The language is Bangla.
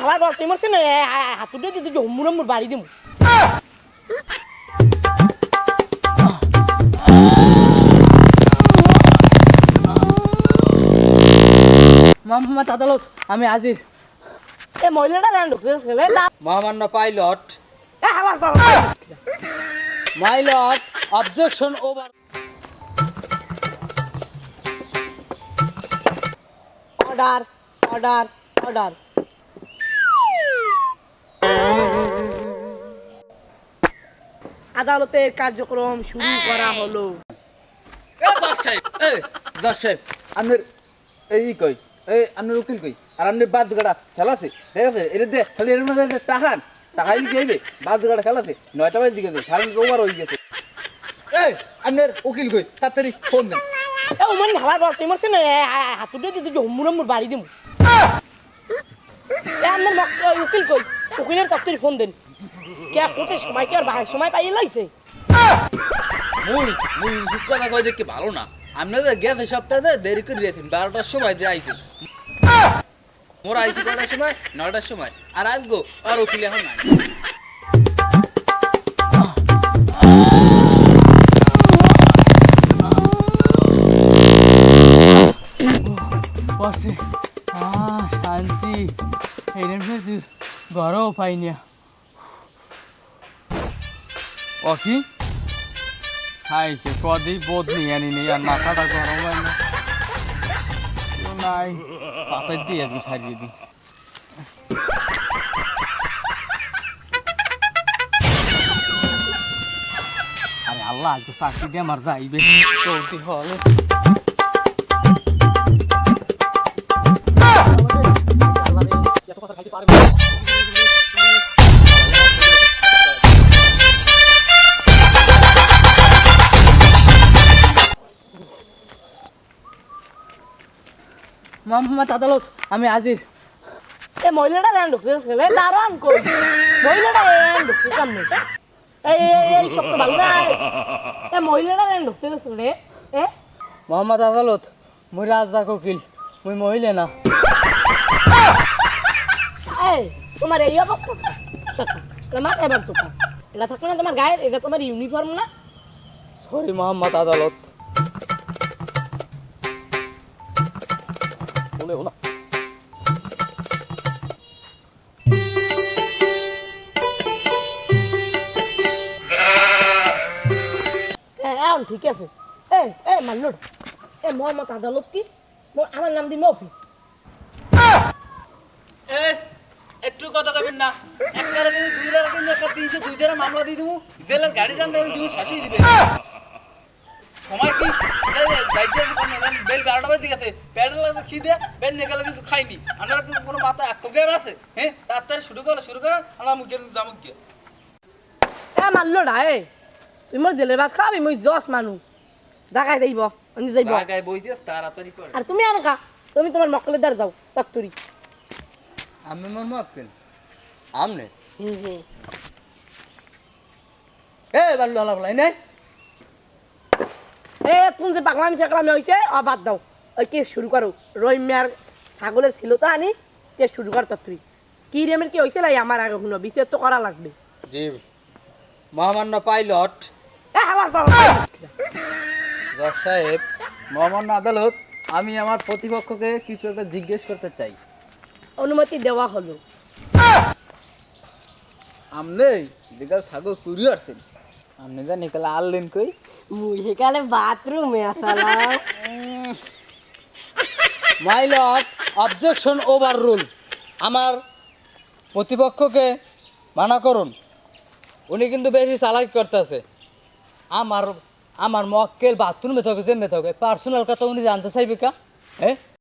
তুই মারছে না? হাতুটে বাড়ি দিমু। মোহাম্মদ আদালত আমি আজির এ মহিলাটা রেন ঢুকতে ছেলে মহামান্য পাইলট। এ হালার বাবা। My lord objection over order order order আদালতের কার্যক্রম শুরু করা হলো। জজ সাহেব এই জজ সাহেব আপনার এই কই এই আপনার উকিল কই? আর আপনার বাদ গাড়া খেলা আছে ঠিক আছে এটা দে খালি এর মধ্যে টাকান টাকা লিখে আইবে বাদ গাড়া খেলা আছে নয়টা বাজে দিকে সাড়ে ওভার হয়ে গেছে। এই আপনার উকিল কই তাড়াতাড়ি ফোন দেন এ উমান বল মারছে না? বাড়ি দিমু। এ আপনার মক- উকিল কই উকিলের দপ্তরে ফোন দেন। কে কোটে সময় কি আর বাইরের সময় পাইয়ে লাইছে? মুই মুই শিক্ষা কই দেখতে ভালো না। আপনাদের গেছে সপ্তাহে দেরি করে দিয়েছেন বারোটার সময় যে আইছেন। মোর আইসি কটার সময়? নয়টার সময়। আর আসব আর উকিল এখন নাই। শান্তি। এই ঘরও পাইনি। ও কি খাইছে, কদি বোধ আনি নেই, আর মাথাটা গরম হয় না। নাই। পাতার দিয়ে আজকে সারিয়ে দিই। আরে আল্লাহ আজকে চাকরি দিয়ে আমার যাইবে। মোহাম্মদ আদালত আমি আজির এ মহিলাটা রেন ঢুকতে ছেলে দাঁড়ান কই মহিলাটা রেন ঢুকতে সামনে। এই এই- তো ভালো না এ মহিলাটা রেন ঢুকতে ছেলে এ? মোহাম্মদ আদালত মুই রাজা কোকিল মুই মহিলা না। এই তোমার এই অবস্থা তোমার এবার চোখা। এটা থাকবে না তোমার গায়ের এটা তোমার ইউনিফর্ম না? সরি মোহাম্মদ আদালত। না। এখন ঠিক আছে। এ এ মানলো এ মোহাম্মদ আদালত কি মো- আমার নাম দি মফি এ একটু কথা কবেন না। একটা দুই একটা তিনশো দুই টাকা মামলা দিয়ে দেবো জেলের গাড়ি টান দেবেন তুমি শাসিয়ে দিবে। সময় কি? বেল বারোটা বাজে গেছে। প্যাডেল লাগছে খিদে বেল নিয়ে গেলে কিছু খাইনি। আমরা কি কোনো মাথা আক্রমণ আছে? হ্যাঁ তাড়াতাড়ি শুরু করো শুরু করো আমরা মুখে জামুক গিয়ে। এ মানলো না এ। তুই মোর জেলের ভাত খাবি মই জস মানু। জাগাই যাইব আমি যাইব। গায়ে বইছিস তাড়াতাড়ি করে। আর তুমি আনে কা তুমি তোমার মক্কলের দ্বার যাও তক্তুরি। আমি মন মাকেন আমনে? হুম হুম। এ বাল্লু আলা বলাই নাই এ তুমি যে পাগলামি হয়েছে বাদ দাও। ওই কেস শুরু করো। রহিমিয়ার ছাগলের ছিল তো আনি কেস শুরু কর কি রেমের কি হয়েছে লাই? আমার আগে শুনো বিচার তো করা লাগবে। জি। মহামান্য পাইলট। এ হালার জজ সাহেব মহামান্য আদালত আমি আমার প্রতিপক্ষকে কিছু একটা জিজ্ঞেস করতে চাই। অনুমতি দেওয়া হলো। আমনে যেখানে ছাগল চুরি আসছেন আপনি জানি কালে আনলেন কই মুই সেকালে বাথরুমে আসালাম মাইলট অবজেকশন ওভার রুল আমার প্রতিপক্ষকে মানা করুন উনি কিন্তু বেশি চালাকি করতেছে আমার আমার মক্কেল বাথরুমে থাকে যে মেথকে পার্সোনাল কথা উনি জানতে চাইবে কা হ্যাঁ